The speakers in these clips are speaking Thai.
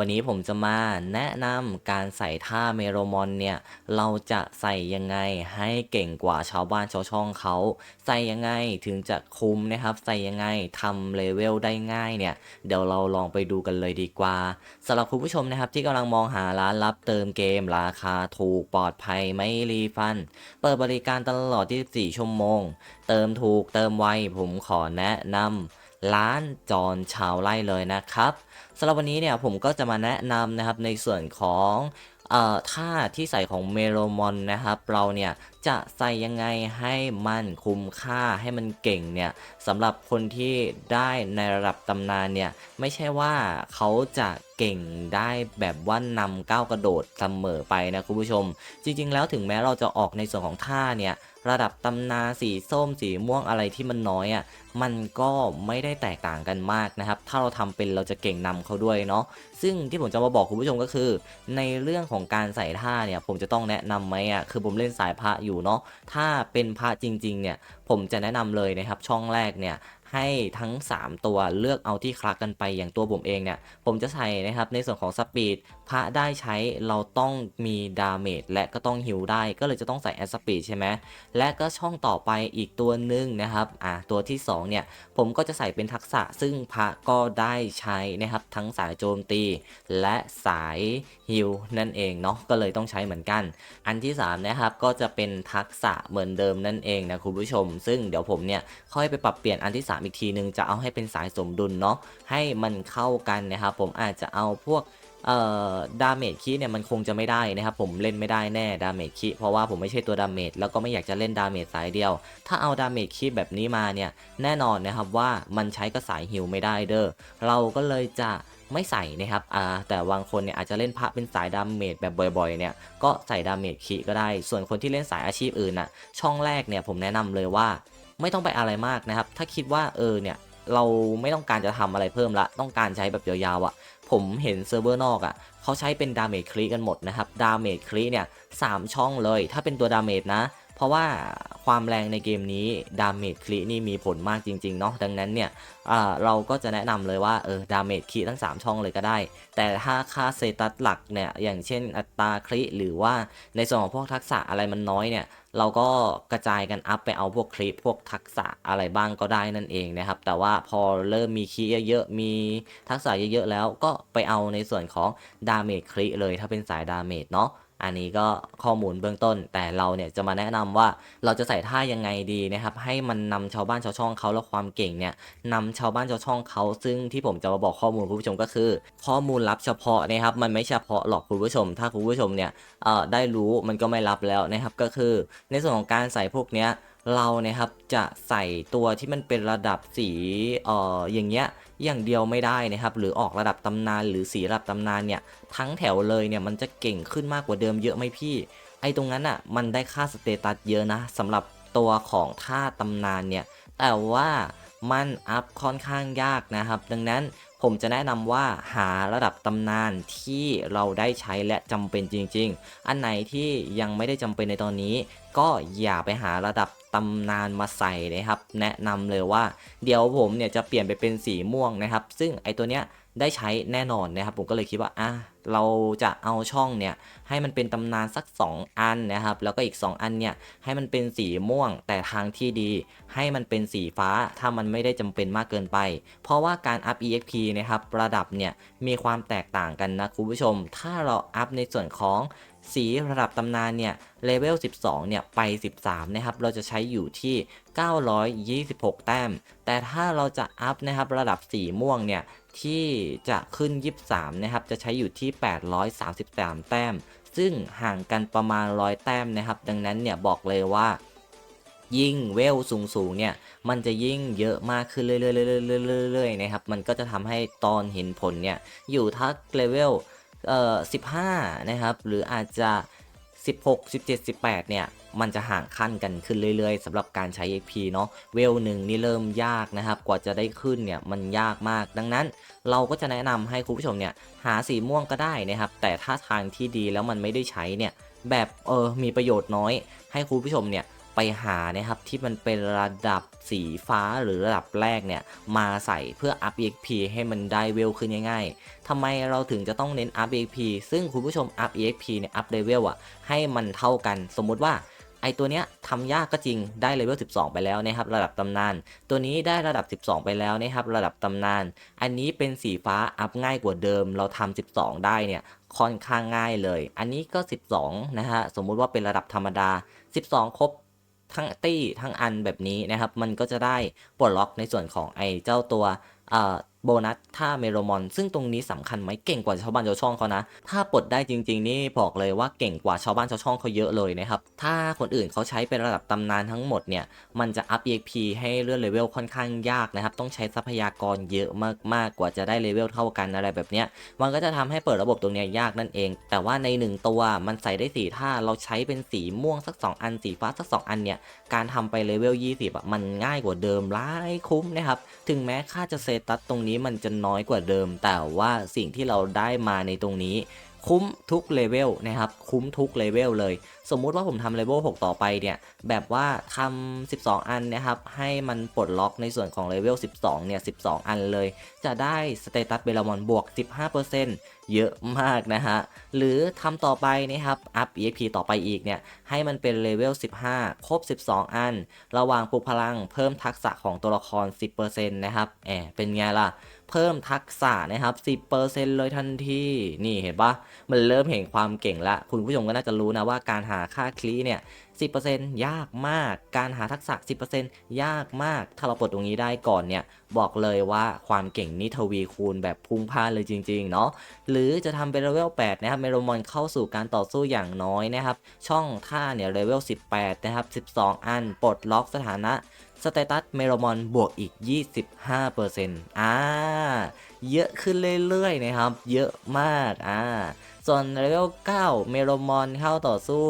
วันนี้ผมจะมาแนะนำการใส่ท่าเมโรมอนเนี่ย เราจะใส่ยังไงให้เก่งกว่าชาวบ้านชาวช่องเขา ใส่ยังไงถึงจะคุ้มนะครับ ใส่ยังไงทำเลเวลได้ง่ายเนี่ย เดี๋ยวเราลองไปดูกันเลยดีกว่าสำหรับคุณผู้ชมนะครับที่กำลังมองหาร้านรับเติมเกม ราคาถูกปลอดภัยไม่รีฟัน เปิดบริการตลอด 24 ชั่วโมง เติมถูกเติมไวผมขอแนะนำ ร้านจอนชาวไร่เลยนะครับสำหรับวันนี้เนี่ยผมก็จะมาแนะนำนะครับในส่วนของเอ่อท่าที่ใส่ของเมโลมอนนะครับ เราเนี่ยจะใส่ยังไงให้มันคุ้มค่าให้มันเก่งเนี่ยสำหรับคนที่ได้ในระดับตำนานเนี่ยไม่ใช่ว่าเขาจะเก่งได้แบบว่านำก้าวกระโดดเสมอไปนะคุณผู้ชม จริง ๆ แล้วถึงแม้เราจะออกในส่วนของท่าเนี่ย ระดับตำนาสีส้มสีม่วงอะไรที่มันน้อยอะ่ะมันก็ไม่ได้แตกต่างกันมากนะครับ ถ้าเราทำเป็นเราจะเก่งนำเขาด้วยเนาะซึ่งที่ผมจะมาบอกคุณผู้ชมก็คือ ในเรื่องของการใส่ท่าเนี่ยผมจะต้องแนะนำไหมอะ่ะคือผมเล่นสายพระอยู่เนาะถ้าเป็นพระจริงๆเนี่ยผมจะแนะนำเลยนะครับช่องแรกเนี่ย ให้ทั้ง 3 ตัวเลือกเอาที่คลักกันไปอย่างตัวผมเองเนี่ย ผมจะใส่นะครับในส่วนของสปีดพระได้ใช้เราต้องมีดาเมจและก็ต้องฮิลได้ก็เลยจะต้องใส่แอสปีดใช่ไหมและก็ช่องต่อไปอีกตัวหนึ่งนะครับอะตัวที่ 2 เนี่ย ผมก็จะใส่เป็นทักษะซึ่งพระก็ได้ใช้นะครับทั้งสายโจมตี และสายฮิลนั่นเองเนาะก็เลยต้องใช้เหมือนกัน อันที่ 3 นะครับก็จะเป็นทักษะเหมือนเดิมนั่นเองนะคุณผู้ชม ซึ่งเดี๋ยวผมเนี่ยค่อยไปปรับเปลี่ยนอันที่3อีกทีนึงจะเอาให้เป็นสายสมดุลเนาะให้มันเข้ากันนะครับผมอาจจะเอาพวกเอ่อดาเมจคีเนี่ยมันคงจะไม่ได้นะครับผมเล่นไม่ได้แน่ดาเมจคีเพราะว่าผมไม่ใช่ตัวดาเมจแล้วก็ไม่อยากจะเล่นดาเมจสายเดียว ถ้าเอาดาเมจคีแบบนี้มาเนี่ยแน่นอนนะครับว่ามันใช้กระสายฮิลไม่ได้เด้อเราก็เลยจะไม่ใส่นะครับอ่าแต่บางคนเนี่ยอาจจะเล่นพระเป็นสายดาเมจแบบบ่อยๆเนี่ยก็ใส่ดาเมจคีก็ได้ ส่วนคนที่เล่นสายอาชีพอื่นน่ะช่องแรกเนี่ยผมแนะนำเลยว่า ไม่ต้องไปอะไรมากนะครับ ถ้าคิดว่าเออเนี่ยเราไม่ต้องการจะทำอะไรเพิ่มละ ต้องการใช้แบบยาวๆอะ่ะ ผมเห็นเซิร์ฟเวอร์นอกอะ่ะเขาใช้เป็นดาเมจคลีกันหมดนะครับ ดาเมจคลีเนี่ยสามช่องเลย ถ้าเป็นตัวดาเมจนะ เพราะว่าความแรงในเกมนี้ดาเมจคลีนี่มีผลมากจริงๆเนาะ ดังนั้นเนี่ยเราก็จะแนะนำเลยว่าเออดาเมจคลีทั้ง 3 ช่องเลยก็ได้ แต่ถ้าค่าเซตัสหลักเนี่ย อย่างเช่นอัตราคลีหรือว่าในส่วนของพวกทักษะอะไรมันน้อยเนี่ย เราก็กระจายกันอัพไปเอาพวกคลิปพวกทักษะอะไรบ้างก็ได้นั่นเองนะครับ แต่ว่าพอเริ่มมีคลิปเยอะๆมีทักษะเยอะๆแล้วก็ไปเอาในส่วนของดาเมจคลิเลยถ้าเป็นสายดาเมจเนาะ อันนี้ก็ข้อมูลเบื้องต้น แต่เราเนี่ยจะมาแนะนำว่าเราจะใส่ท่ายังไงดีนะครับ ให้มันนำชาวบ้านชาวช่องเขาและความเก่งเนี่ยนำชาวบ้านชาวช่องเขา ซึ่งที่ผมจะมาบอกข้อมูลคุณผู้ชมก็คือ ข้อมูลลับเฉพาะนะครับ มันไม่เฉพาะหรอกคุณผู้ชม ถ้าคุณผู้ชมเนี่ยได้รู้มันก็ไม่รับแล้วนะครับ ก็คือ ในส่วนของการใส่พวกเนี้ยเราเนี่ยครับจะใส่ตัวที่มันเป็นระดับสีเอ่ออย่างเงี้ย อย่างเดียวไม่ได้นะครับ หรือออกระดับตำนานหรือสีระดับตำนานเนี่ยทั้งแถวเลยเนี่ยมันจะเก่งขึ้นมากกว่าเดิมเยอะไหมพี่ ไอ้ตรงนั้นอะมันได้ค่าสเตตัสเยอะนะสำหรับตัวของท่าตำนานเนี่ยแต่ว่ามันอัพค่อนข้างยากนะครับ ดังนั้น ผมจะแนะนำว่าหาระดับตำนานที่เราได้ใช้และจำเป็นจริง ๆ อันไหนที่ยังไม่ได้จำเป็นในตอนนี้ ก็อย่าไปหาระดับตำนานมาใส่นะครับ แนะนำเลยว่า เดี๋ยวผมเนี่ยจะเปลี่ยนไปเป็นสีม่วงนะครับ ซึ่งไอตัวเนี้ยได้ใช้แน่นอนนะครับ ผมก็เลยคิดว่าอะ เราจะเอาช่องเนี่ยให้มันเป็นตำนานสัก 2 อันนะครับ แล้วก็อีก 2 อันเนี่ยให้มันเป็นสีม่วงแต่ทางที่ดี ให้มันเป็นสีฟ้าถ้ามันไม่ได้จำเป็นมากเกินไป เพราะว่าการอัพ EXP นะครับระดับเนี่ยมีความแตกต่างกันนะคุณผู้ชม ถ้าเราอัพในส่วนของ สีระดับตำนานเนี่ยเลเวล 12 เนี่ย ไป 13 นะครับ เราจะใช้อยู่ที่ 926 แต้ม แต่ถ้าเราจะอัพนะครับระดับสีม่วงเนี่ย ที่จะขึ้น 23 นะครับ จะใช้อยู่ที่ 833 แต้ม ซึ่งห่างกันประมาณ 100 แต้มนะครับ ดังนั้นเนี่ยบอกเลยว่ายิ่งเวลสูงๆเนี่ย มันจะยิ่งเยอะมากขึ้นเรื่อยๆๆๆๆๆนะครับ มันก็จะทำให้ตอนเห็นผลเนี่ย อยู่ทักเลเวล เอ่อ15 นะครับ หรืออาจจะ 16 17 18 เนี่ย มันจะห่างขั้นกันขึ้นเรื่อยๆสำหรับการใช้ XP เนาะเวลหนึ่งนี่เริ่มยากนะครับ กว่าจะได้ขึ้นเนี่ยมันยากมาก ดังนั้นเราก็จะแนะนำให้คุณผู้ชมเนี่ย หาสีม่วงก็ได้นะครับ แต่ถ้าทางที่ดีแล้วมันไม่ได้ใช้เนี่ย แบบเออมีประโยชน์น้อย ให้คุณผู้ชมเนี่ย ไปหานะครับที่มันเป็นระดับสีฟ้าหรือระดับแรกเนี่ยมาใส่เพื่ออัพ EXP ให้มันได้เวลขึ้นง่ายๆทำไมเราถึงจะต้องเน้นอัพ EXP ซึ่งคุณผู้ชมอัพ EXP เนี่ยอัพเลเวลอะให้มันเท่ากัน สมมุติว่าไอตัวเนี้ยทำยากก็จริงได้เลเวล 12 ไปแล้วนะครับระดับตำนาน ตัวนี้ได้ระดับ 12 ไปแล้วนะครับระดับตำนาน อันนี้เป็นสีฟ้าอัพง่ายกว่าเดิม เราทำ12 ได้เนี่ยค่อนข้างง่ายเลย อันนี้ก็ 12 นะฮะสมมุติว่าเป็นระดับธรรมดา 12 ครบ ทั้งตี้ทั้งอันแบบนี้นะครับ มันก็จะได้ปลดล็อกในส่วนของไอ้เจ้าตัวเอ่อ โบนัสท่าเมโรมอน ซึ่งตรงนี้สำคัญไหมเก่งกว่าชาวบ้านชาวช่องเขานะ ถ้าปลดได้จริง ๆ นี่บอกเลยว่าเก่งกว่าชาวบ้านชาวช่องเขาเยอะเลยนะครับ ถ้าคนอื่นเขาใช้เป็นระดับตำนานทั้งหมดเนี่ย มันจะอัพ EXP ให้เลื่อนเลเวลค่อนข้างยากนะครับ ต้องใช้ทรัพยากรเยอะมากๆ กว่าจะได้เลเวลเท่ากันอะไรแบบเนี้ย มันก็จะทำให้เปิดระบบตรงนี้ยากนั่นเอง แต่ว่าใน 1 ตัวมันใส่ได้สีท่า เราใช้เป็นสีม่วงสัก 2 อัน สีฟ้าสัก 2 อันเนี่ย การทำไปเลเวล 20อะมันง่ายกว่าเดิมหลายคุ้มนะครับ ถึงแม้ค่าจะเซตัสตรงนี้มันจะน้อยกว่าเดิม แต่ว่าสิ่งที่เราได้มาในตรงนี้ คุ้มทุกเลเวลนะครับ คุ้มทุกเลเวลเลย สมมุติว่าผมทำเลเวล6ต่อไปเนี่ย แบบว่าทำ12 อันนะครับ ให้มันปลดล็อกในส่วนของเลเวล12 เนี่ย 12 อันเลย จะได้สเตตัสเบลมอนบวก 15%เยอะมากนะฮะ หรือทำต่อไปนะครับ อัพ EXP ต่อไปอีกเนี่ย ให้มันเป็นเลเวล15 ครบ 12 อัน ระหว่างปลุกพลังเพิ่มทักษะของตัวละคร 10%นะครับ แอบเป็นไงล่ะ เพิ่มทักษะนะครับ 10%เลยทันทีนี่เห็นปะมันเริ่มเห็นความเก่งละ คุณผู้ชมก็น่าจะรู้นะว่าการหาค่าคลีเนี่ย 10%ยากมาก การหาทักษะ 10%ยากมาก ถ้าเราปลดตรงนี้ได้ก่อนเนี่ย บอกเลยว่าความเก่งนี่ทวีคูณแบบพุ่งพานเลยจริงๆเนาะ หรือจะทำเป็นเลเวล 8 นะครับ เมโรมอนเข้าสู่การต่อสู้อย่างน้อยนะครับ ช่องท่าเนี่ยเลเวล 18 นะครับ 12 อัน ปลดล็อกสถานะ สเตตัสเมโรมอนบวกอีก 25%อ่า เยอะขึ้นเรื่อยๆนะครับ เยอะมากอ่าส่วนเลเวล 9 เมโรมอนเข้าต่อสู้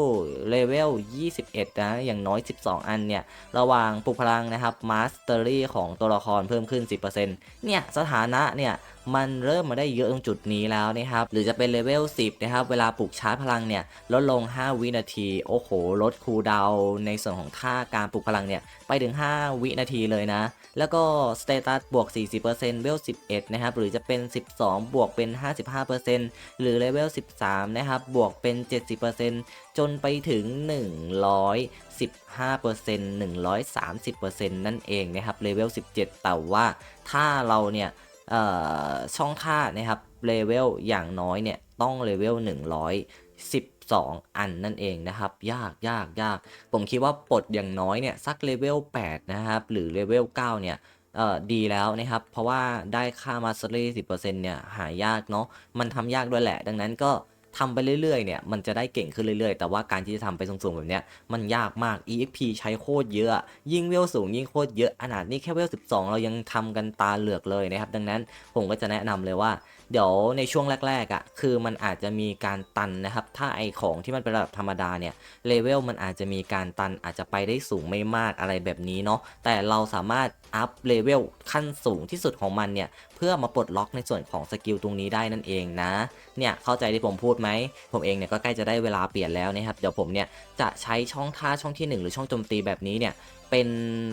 เลเวล 21 นะ อย่างน้อย 12 อันเนี่ย ระหว่างปลุกพลังนะครับมาสเตอรี่ของตัวละครเพิ่มขึ้น 10%เนี่ย สถานะเนี่ย มันเริ่มมาได้เยอะตรงจุดนี้แล้วนะครับ หรือจะเป็นเลเวล 10 นะครับ เวลาปลุกชาร์จพลังเนี่ย ลดลง 5 วินาที โอ้โห ลดคูดาวในส่วนของท่าการปลุกพลังเนี่ย ไปถึง 5 วินาทีเลยนะ แล้วก็สเตตัสบวก 40%เวล 11 นะครับหรือจะเป็น 12 บวกเป็น 55%หรือเลเวล 13 นะครับบวกเป็น 70%จนไปถึง 115% 130%นั่นเองนะครับเลเวล 17 แต่ว่าถ้าเราเนี่ยช่องค่านะครับเลเวลอย่างน้อยเนี่ยต้องเลเวล 112อันนั่นเองนะครับ ยากยากยากผมคิดว่าปลดอย่างน้อยเนี่ยสักเลเวล 8 นะครับ หรือเลเวล 9 เนี่ย เอ่อดีแล้วนะครับ เพราะว่าได้ค่ามาสเตอรี่10%เนี่ยหายากเนาะมันทำยากด้วยแหละ ดังนั้นก็ทำไปเรื่อยๆเนี่ยมันจะได้เก่งขึ้นเรื่อยๆ แต่ว่าการที่จะทำไปสูงๆแบบเนี้ยมันยากมาก EXP ใช้โคตรเยอะยิ่งเวลสูงยิ่งโคตรเยอะขนาดนี้แค่เวล12 เรายังทำกันตาเหลือกเลยนะครับ ดังนั้นผมก็จะแนะนำเลยว่า เดี๋ยวในช่วงแรกๆอะ่ะคือมันอาจจะมีการตันนะครับ ถ้าไอของที่มันเป็นระดับธรรมดาเนี่ยเลเวลมันอาจจะมีการตันอาจจะไปได้สูงไม่มากอะไรแบบนี้เนาะแต่เราสามารถอัพเลเวลขั้นสูงที่สุดของมันเนี่ย เพื่อมาปลดล็อกในส่วนของสกิลตรงนี้ได้นั่นเองนะ เนี่ยเข้าใจที่ผมพูดไหม ผมเองเนี่ยก็ใกล้จะได้เวลาเปลี่ยนแล้วนะครับ เดี๋ยวผมเนี่ยจะใช้ช่องท่าช่องที่ 1 หรือช่องโจมตีแบบนี้เนี่ย เป็น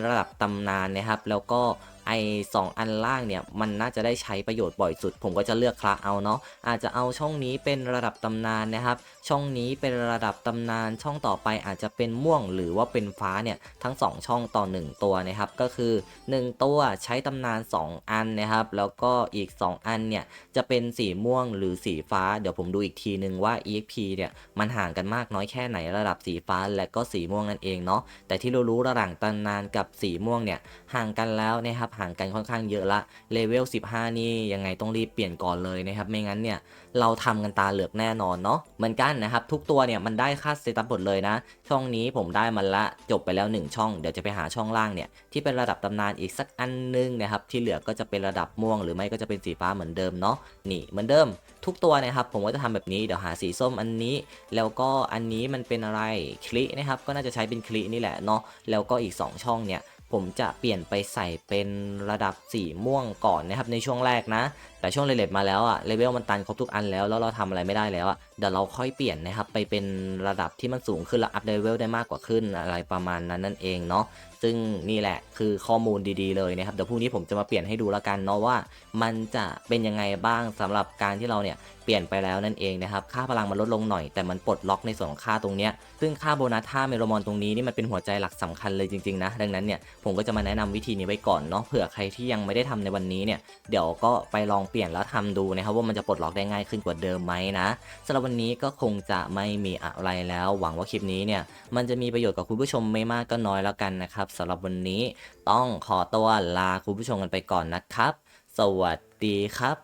ระดับตำนานนะครับ แล้วก็ไอสองอันล่างเนี่ยมันน่าจะได้ใช้ประโยชน์บ่อยสุด ผมก็จะเลือกคละเอาเนาะอาจจะเอาช่องนี้เป็นระดับตำนานนะครับ ช่องนี้เป็นระดับตำนานช่องต่อไปอาจจะเป็นม่วงหรือว่าเป็นฟ้าเนี่ยทั้ง 2 ช่องต่อ 1 ตัวนะครับ ก็คือ 1 ตัวใช้ตำนาน 2 อันนะครับ แล้วก็อีก 2 อันเนี่ยจะเป็นสีม่วงหรือสีฟ้า เดี๋ยวผมดูอีกทีนึงว่า EXP เนี่ยมันห่างกันมากน้อยแค่ไหนระดับสีฟ้าและก็สีม่วงนั่นเองเนาะแต่ที่เรารู้ระหว่างตำนานกับสีม่วงเนี่ยห่างกันแล้วนะครับห่างกันค่อนข้างเยอะละเลเวล 15 นี่ยังไงต้องรีบเปลี่ยนก่อนเลยนะครับไม่งั้นเนี่ยเราทำกันตาเหลือกแน่นอนเนาะเหมือนกันนะครับทุกตัวเนี่ยมันได้ค่าสเตตัสหมดเลยนะ ช่องนี้ผมได้มันละจบไปแล้ว 1 ช่องเดี๋ยวจะไปหาช่องล่างเนี่ยที่เป็นระดับตำนานอีกสักอันนึงนะครับที่เหลือก็จะเป็นระดับม่วง หรือไม่ก็จะเป็นสีฟ้าเหมือนเดิมเนาะนี่เหมือนเดิม ทุกตัวนะครับผมก็จะทำแบบนี้เดี๋ยวหาสีส้มอันนี้ แล้วก็อันนี้มันเป็นอะไรคลินะครับก็น่าจะใช้เป็นคลินี่แหละเนาะแล้วก็อีก 2 ช่องเนี่ยผมจะเปลี่ยนไปใส่เป็นระดับสีม่วงก่อนนะครับในช่วงแรกนะ แต่ช่วงเลเวลมาแล้วอะเลเวลมันตันครบทุกอันแล้วแล้วเราทำอะไรไม่ได้แล้วอะเดี๋ยวเราค่อยเปลี่ยนนะครับไปเป็นระดับที่มันสูงขึ้นแล้วอัพเลเวลได้มากกว่าขึ้นอะไรประมาณนั้นนั่นเองเนาะซึ่งนี่แหละคือข้อมูลดีๆเลยนะครับเดี๋ยวพรุ่งนี้ผมจะมาเปลี่ยนให้ดูแล้วกันเนาะว่ามันจะเป็นยังไงบ้างสำหรับการที่เราเนี่ยเปลี่ยนไปแล้วนั่นเองนะครับค่าพลังมันลดลงหน่อยแต่มันปลดล็อกในส่วนของค่าตรงเนี้ยซึ่งค่าโบนัสท่าเมโรมอนตรงนี้นี่มันเป็นหัวใจหลักสำคัญเลยจริงๆนะดังนั้นเนี่ยผมก็จะมาแนะนำวิธีนี้ไว้ก่อนเนาะเผื่อใครที่ยังไม่ได้ทำในวันนี้เนี่ยเดี๋ยวก็ไปลองเปลี่ยนแล้วทำดูนะครับว่ามันจะปลดล็อกได้ง่ายขึ้นกว่าเดิมไหมนะสำหรับวันนี้ก็คงจะไม่มีอะไรแล้ว หวังว่าคลิปนี้เนี่ยมันจะมีประโยชน์กับคุณผู้ชมไม่มากก็น้อยแล้วกันนะครับสำหรับวันนี้ต้องขอตัวลาคุณผู้ชมกันไปก่อนนะครับ สวัสดีครับ